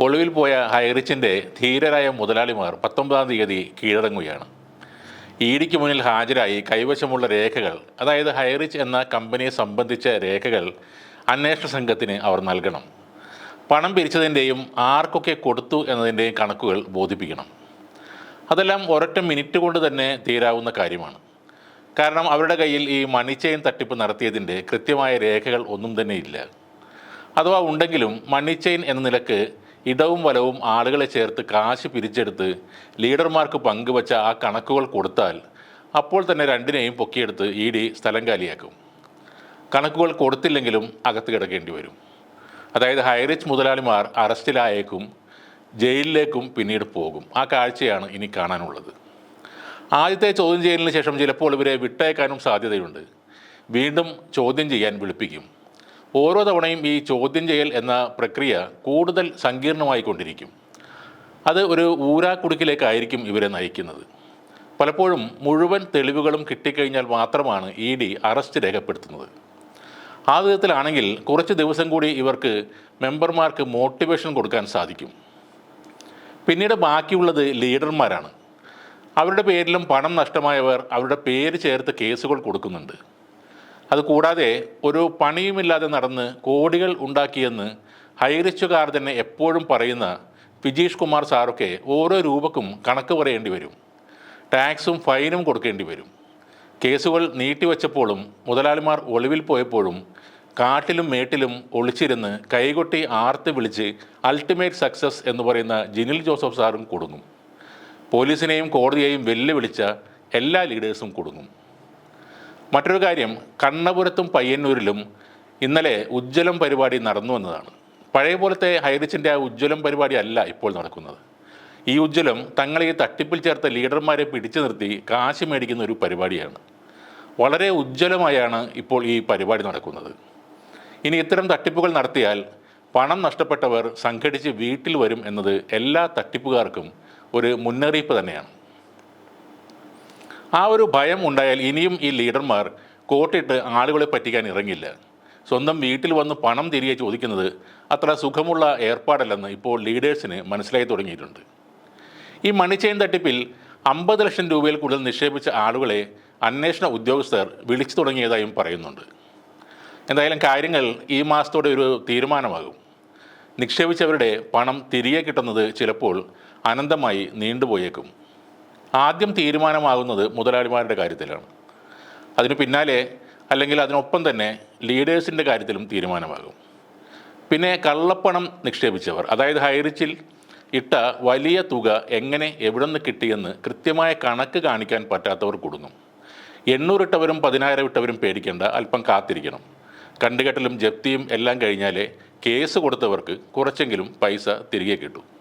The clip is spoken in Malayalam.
ഒളിവിൽ പോയ ഹൈറിച്ചിന്റെ ധീരരായ മുതലാളിമാർ പത്തൊമ്പതാം തീയതി കീഴടങ്ങുകയാണ്. ഇഡിക്ക് മുന്നിൽ ഹാജരായി കൈവശമുള്ള രേഖകൾ അതായത് ഹൈറിച്ച് എന്ന കമ്പനിയെ സംബന്ധിച്ച രേഖകൾ അന്വേഷണ സംഘത്തിന് അവർ നൽകണം. പണം പിരിച്ചതിന്റെയും ആർക്കൊക്കെ കൊടുത്തു എന്നതിന്റെയും കണക്കുകൾ ബോധിപ്പിക്കണം. അതെല്ലാം ഒരൊറ്റ മിനിറ്റ് കൊണ്ട് തന്നെ തീരാവുന്ന കാര്യമാണ്. കാരണം അവരുടെ കയ്യിൽ ഈ മണി തട്ടിപ്പ് നടത്തിയതിന്റെ കൃത്യമായ രേഖകൾ ഒന്നും തന്നെ ഇല്ല. അഥവാ ഉണ്ടെങ്കിലും മണി എന്ന നിലയ്ക്ക് ഇടവും വലവും ആളുകളെ ചേർത്ത് കാശ് പിരിച്ചെടുത്ത് ലീഡർമാർക്ക് പങ്കുവച്ച ആ കണക്കുകൾ കൊടുത്താൽ അപ്പോൾ തന്നെ രണ്ടിനെയും പൊക്കിയെടുത്ത് ഇ ഡി സ്ഥലം കാലിയാക്കും. കണക്കുകൾ കൊടുത്തില്ലെങ്കിലും അകത്ത് കിടക്കേണ്ടി വരും. അതായത് ഹൈറിച്ച് മുതലാളിമാർ അറസ്റ്റിലായേക്കും ജയിലിലേക്കും പിന്നീട് പോകും. ആ കാഴ്ചയാണ് ഇനി കാണാനുള്ളത്. ആദ്യത്തെ ചോദ്യം ചെയ്യലിന് ശേഷം ചിലപ്പോൾ ഇവരെ വിട്ടയക്കാനും സാധ്യതയുണ്ട്. വീണ്ടും ചോദ്യം ചെയ്യാൻ വിളിപ്പിക്കും. ഓരോ തവണയും ഈ ചോദ്യം ചെയ്യൽ എന്ന പ്രക്രിയ കൂടുതൽ സങ്കീർണമായിക്കൊണ്ടിരിക്കും. അത് ഒരു ഊരാക്കുടുക്കിലേക്കായിരിക്കും ഇവരെ നയിക്കുന്നത്. പലപ്പോഴും മുഴുവൻ തെളിവുകളും കിട്ടിക്കഴിഞ്ഞാൽ മാത്രമാണ് ഇ ഡി അറസ്റ്റ് രേഖപ്പെടുത്തുന്നത്. ആ വിധത്തിലാണെങ്കിൽ കുറച്ച് ദിവസം കൂടി ഇവർക്ക് മെമ്പർമാർക്ക് മോട്ടിവേഷൻ കൊടുക്കാൻ സാധിക്കും. പിന്നീട് ബാക്കിയുള്ളത് ലീഡർമാരാണ്. അവരുടെ പേരിലും പണം നഷ്ടമായവർ അവരുടെ പേര് ചേർത്ത് കേസുകൾ കൊടുക്കുന്നുണ്ട്. അതുകൂടാതെ ഒരു പണിയുമില്ലാതെ നടന്ന് കോടികൾ ഉണ്ടാക്കിയെന്ന് ഹൈറിച്ചുകാർ തന്നെ എപ്പോഴും പറയുന്ന ഫിജീഷ് കുമാർ സാറൊക്കെ ഓരോ രൂപക്കും കണക്ക് പറയേണ്ടി വരും. ടാക്സും ഫൈനും കൊടുക്കേണ്ടി വരും. കേസുകൾ നീട്ടിവെച്ചപ്പോഴും മുതലാളിമാർ ഒളിവിൽ പോയപ്പോഴും കാട്ടിലും മേട്ടിലും ഒളിച്ചിരുന്ന് കൈകൊട്ടി ആർത്ത് വിളിച്ച് അൾട്ടിമേറ്റ് സക്സസ് എന്ന് പറയുന്ന ജിനിൽ ജോസഫ് സാറും കൊടുങ്ങും പോലീസിനെയും കോടതിയെയും വെല്ലുവിളിച്ച എല്ലാ ലീഡേഴ്സും കൊടുങ്ങും മറ്റൊരു കാര്യം കണ്ണപുരത്തും പയ്യന്നൂരിലും ഇന്നലെ ഉജ്ജ്വലം പരിപാടി നടന്നു എന്നതാണ്. പഴയ പോലത്തെ ഹൈറിച്ചിന്റെ ആ ഉജ്ജ്വലം പരിപാടി അല്ല ഇപ്പോൾ നടക്കുന്നത്. ഈ ഉജ്ജ്വലം തങ്ങളെ ഈ തട്ടിപ്പിൽ ചേർത്ത ലീഡർമാരെ പിടിച്ചു നിർത്തി കാശ് മേടിക്കുന്ന ഒരു പരിപാടിയാണ്. വളരെ ഉജ്ജ്വലമായാണ് ഇപ്പോൾ ഈ പരിപാടി നടക്കുന്നത്. ഇനി ഇത്തരം തട്ടിപ്പുകൾ നടത്തിയാൽ പണം നഷ്ടപ്പെട്ടവർ സംഘടിച്ച് വീട്ടിൽ വരും എന്നത് എല്ലാ തട്ടിപ്പുകാർക്കും ഒരു മുന്നറിയിപ്പ് തന്നെയാണ്. ആ ഒരു ഭയം ഉണ്ടായാൽ ഇനിയും ഈ ലീഡർമാർ കോട്ടിട്ട് ആളുകളെ പറ്റിക്കാൻ ഇറങ്ങില്ല. സ്വന്തം വീട്ടിൽ വന്ന് പണം തിരികെ ചോദിക്കുന്നത് അത്ര സുഖമുള്ള ഏർപ്പാടല്ലെന്ന് ഇപ്പോൾ ലീഡേഴ്സിന് മനസ്സിലായി തുടങ്ങിയിട്ടുണ്ട്. ഈ മണിച്ചെയിൻ ചെയിൻ തട്ടിപ്പിൽ അമ്പത് ലക്ഷം രൂപയിൽ കൂടുതൽ നിക്ഷേപിച്ച ആളുകളെ അന്വേഷണ ഉദ്യോഗസ്ഥർ വിളിച്ചു തുടങ്ങിയതായും പറയുന്നുണ്ട്. എന്തായാലും കാര്യങ്ങൾ ഈ മാസത്തോടെ ഒരു തീരുമാനമാകും. നിക്ഷേപിച്ചവരുടെ പണം തിരികെ കിട്ടുന്നത് ചിലപ്പോൾ അനന്തമായി നീണ്ടുപോയേക്കും. ആദ്യം തീരുമാനമാകുന്നത് മുതലാളിമാരുടെ കാര്യത്തിലാണ്. അതിന് പിന്നാലെ അല്ലെങ്കിൽ അതിനൊപ്പം തന്നെ ലീഡേഴ്സിന്റെ കാര്യത്തിലും തീരുമാനമാകും. പിന്നെ കള്ളപ്പണം നിക്ഷേപിച്ചവർ അതായത് ഹൈറിച്ചിൽ ഇട്ട വലിയ തുക എങ്ങനെ എവിടെ നിന്ന് കിട്ടിയെന്ന് കൃത്യമായ കണക്ക് കാണിക്കാൻ പറ്റാത്തവർ കുടുങ്ങും എണ്ണൂറിട്ടവരും പതിനായിരം ഇട്ടവരും പേടിക്കേണ്ട അല്പം കാത്തിരിക്കണം. കണ്ടുകെട്ടലും ജപ്തിയും എല്ലാം കഴിഞ്ഞാലേ കേസ് കൊടുത്തവർക്ക് കുറച്ചെങ്കിലും പൈസ തിരികെ കിട്ടും.